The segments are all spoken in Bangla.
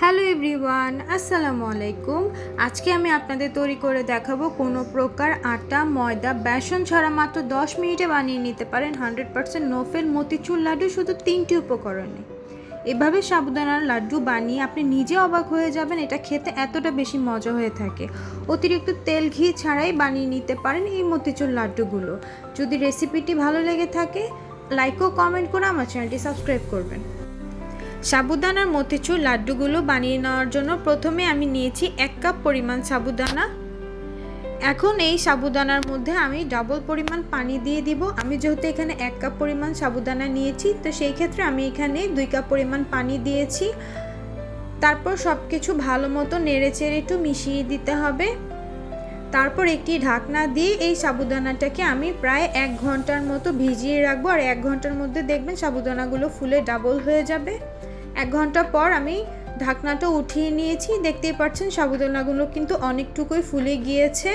হ্যালো এভরিওয়ান, আসসালামু আলাইকুম। আজকে আমি আপনাদের তৈরি করে দেখাবো কোনো প্রকার আটা, ময়দা, বেসন ছাড়া মাত্র 10 মিনিটে বানিয়ে নিতে পারেন হান্ড্রেড পার্সেন্ট নোফেল মতিচুর লাড্ডু শুধু তিনটি উপকরণে। এভাবে সাবুদানার লাড্ডু বানিয়ে আপনি নিজে অবাক হয়ে যাবেন, এটা খেতে এতটা বেশি মজা হয়ে থাকে। অতিরিক্ত তেল, ঘি ছাড়াই বানিয়ে নিতে পারেন এই মতিচুর লাড্ডুগুলো। যদি রেসিপিটি ভালো লেগে থাকে, লাইক ও কমেন্ট করে আমার চ্যানেলটি সাবস্ক্রাইব করবেন। সাবুদানার মতিচুর লাড্ডুগুলো বানিয়ে নেওয়ার জন্য প্রথমে আমি নিয়েছি এক কাপ পরিমাণ সাবুদানা। এখন এই সাবুদানার মধ্যে আমি ডাবল পরিমাণ পানি দিয়ে দিব। আমি যেহেতু এখানে এক কাপ পরিমাণ সাবুদানা নিয়েছি, তো সেই ক্ষেত্রে আমি এখানে দুই কাপ পরিমাণ পানি দিয়েছি। তারপর সব কিছু ভালো মতো নেড়ে চেড়ে একটু মিশিয়ে দিতে হবে। তারপর একটি ঢাকনা দিয়ে এই সাবুদানাটাকে আমি প্রায় এক ঘণ্টার মতো ভিজিয়ে রাখব। আর এক ঘণ্টার মধ্যে দেখবেন সাবুদানাগুলো ফুলে ডাবল হয়ে যাবে। এক ঘণ্টা পর আমি ঢাকনাটা উঠিয়ে নিয়েছি। দেখতেই পাচ্ছেন সাবুদানাগুলো কিন্তু অনেকটুকুই ফুলে গিয়েছে।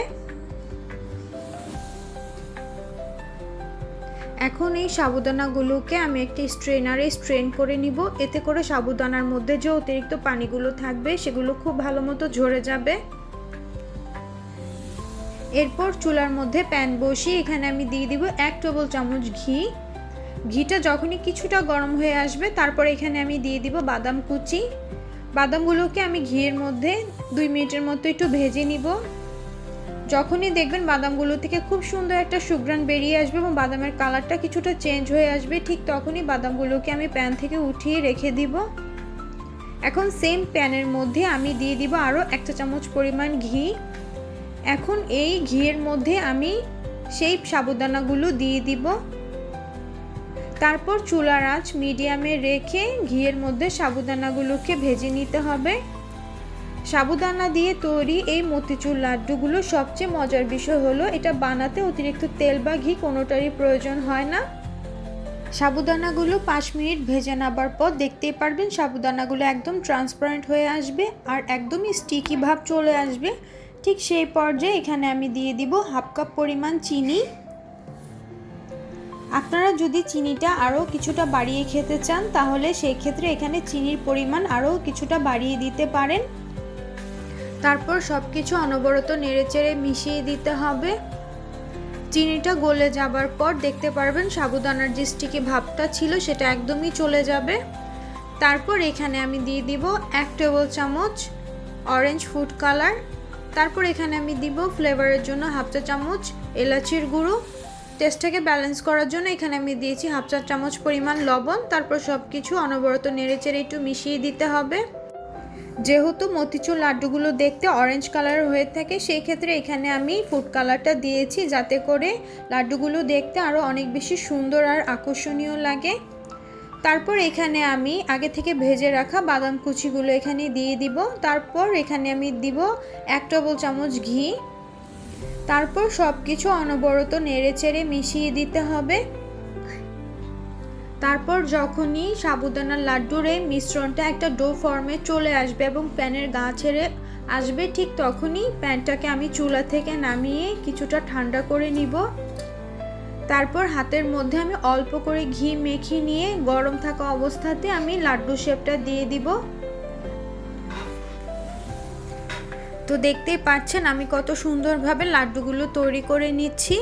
এখন এই সাবুদানাগুলোকে আমি একটি স্ট্রেনারে স্ট্রেন করে নিব। এতে করে সাবুদানার মধ্যে যে অতিরিক্ত পানিগুলো থাকবে, সেগুলো খুব ভালো মতো ঝরে যাবে। এরপর চুলার মধ্যে প্যান বসিয়ে এখানে আমি দিয়ে দিব এক টেবিল চামচ ঘি। ঘিটা যখনই কিছুটা গরম হয়ে আসবে, তারপর এখানে আমি দিয়ে দিব বাদাম কুচি। বাদামগুলোকে আমি ঘিয়ের মধ্যে দুই মিনিটের মতো একটু ভেজে নিব। যখনই দেখবেন বাদামগুলো থেকে খুব সুন্দর একটা সুগ্রান বেরিয়ে আসবে এবং বাদামের কালারটা কিছুটা চেঞ্জ হয়ে আসবে, ঠিক তখনই বাদামগুলোকে আমি প্যান থেকে উঠিয়ে রেখে দিব। এখন সেম প্যানের মধ্যে আমি দিয়ে দিব আরও একটা চামচ পরিমাণ ঘি। এখন এই ঘিয়ের মধ্যে আমি সেই সাবুদানাগুলো দিয়ে দিব। তারপর চুলার আঁচ মিডিয়ামে রেখে ঘিয়ের মধ্যে সাবুদানাগুলোকে ভেজে নিতে হবে। সাবুদানা দিয়ে তৈরি এই মতিচুর লাড্ডুগুলো সবচেয়ে মজার বিষয় হলো, এটা বানাতে অতিরিক্ত তেল বা ঘি কোনোটারই প্রয়োজন হয় না। সাবুদানাগুলো পাঁচ মিনিট ভেজে নেবার পর দেখতেই পারবেন সাবুদানাগুলো একদম ট্রান্সপারেন্ট হয়ে আসবে আর একদমই স্টিকি ভাব চলে আসবে। ঠিক সেই পর্যায়ে এখানে আমি দিয়ে দিব হাফ কাপ পরিমাণ চিনি। আপনারা যদি চিনিটা আরও কিছুটা বাড়িয়ে খেতে চান, তাহলে সেই ক্ষেত্রে এখানে চিনির পরিমাণ আরও কিছুটা বাড়িয়ে দিতে পারেন। তারপর সব কিছু অনবরত নেড়েচেড়ে মিশিয়ে দিতে হবে। চিনিটা গলে যাবার পর দেখতে পারবেন সাবুদানার যে স্টিকি ভাবটা ছিল, সেটা একদমই চলে যাবে। তারপর এখানে আমি দিয়ে দিব এক টেবিল চামচ অরেঞ্জ ফুড কালার তারপর এখানে আমি দিব ফ্লেভারের জন্য হাফ চা চামচ এলাচির গুঁড়ো। টেস্টটাকে ব্যালেন্স করার জন্য এখানে আমি দিয়েছি হাফ চা চামচ পরিমাণ লবণ। তারপর সব কিছু অনবরত নেড়েচেড়ে একটু মিশিয়ে দিতে হবে। যেহেতু মতিচুর লাড্ডুগুলো দেখতে অরেঞ্জ কালার হয়ে থাকে, সেই ক্ষেত্রে এখানে আমি ফুড কালারটা দিয়েছি যাতে করে লাড্ডুগুলো দেখতে আরও অনেক বেশি সুন্দর আর আকর্ষণীয় লাগে। তারপর এখানে আমি আগে থেকে ভেজে রাখা বাদাম কুচিগুলো এখানে দিয়ে দিব। তারপর এখানে আমি দিব এক টেবিল চামচ ঘি। তারপর সব কিছু অনবরত নেড়ে চেড়ে মিশিয়ে দিতে হবে। তারপর যখনই সাবুদানার লাড্ডুর এই মিশ্রণটা একটা ডো ফর্মে চলে আসবে এবং প্যানের গা ছেড়ে আসবে, ঠিক তখনই প্যানটাকে আমি চুলা থেকে নামিয়ে কিছুটা ঠান্ডা করে নিব। তারপর হাতের মধ্যে আমি অল্প করে ঘি মেখে নিয়ে গরম থাকা অবস্থাতে আমি লাড্ডু শেপটা দিয়ে দিব। তো দেখতেই পাচ্ছেন আমি কত সুন্দরভাবে লাড্ডুগুলো তৈরি করে নিচ্ছি।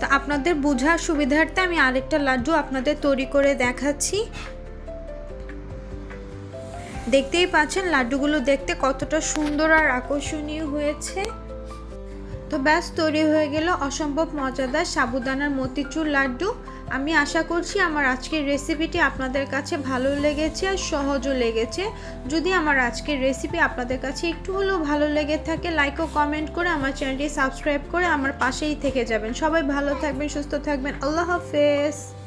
তো আপনাদের বোঝার সুবিধার্থে আমি আরেকটা লাড্ডু আপনাদের তৈরি করে দেখাচ্ছি। দেখতেই পাচ্ছেন লাড্ডুগুলো দেখতে কতটা সুন্দর আর আকর্ষণীয় হয়েছে। তো ব্যাস, তৈরি হয়ে গেল অসম্ভব মজাদার সাবুদানার মতিচুর লাড্ডু। আমি আশা করছি আমার আজকের রেসিপিটি আপনাদের কাছে ভালো লেগেছে আর সহজও লেগেছে। যদি আমার আজকের রেসিপি আপনাদের কাছে একটু হলেও ভালো লেগে থাকে লাইক ও কমেন্ট করে আমার চ্যানেলটি সাবস্ক্রাইব করে আমার পাশেই থেকে যাবেন। সবাই ভালো থাকবেন, সুস্থ থাকবেন। আল্লাহ হাফেজ।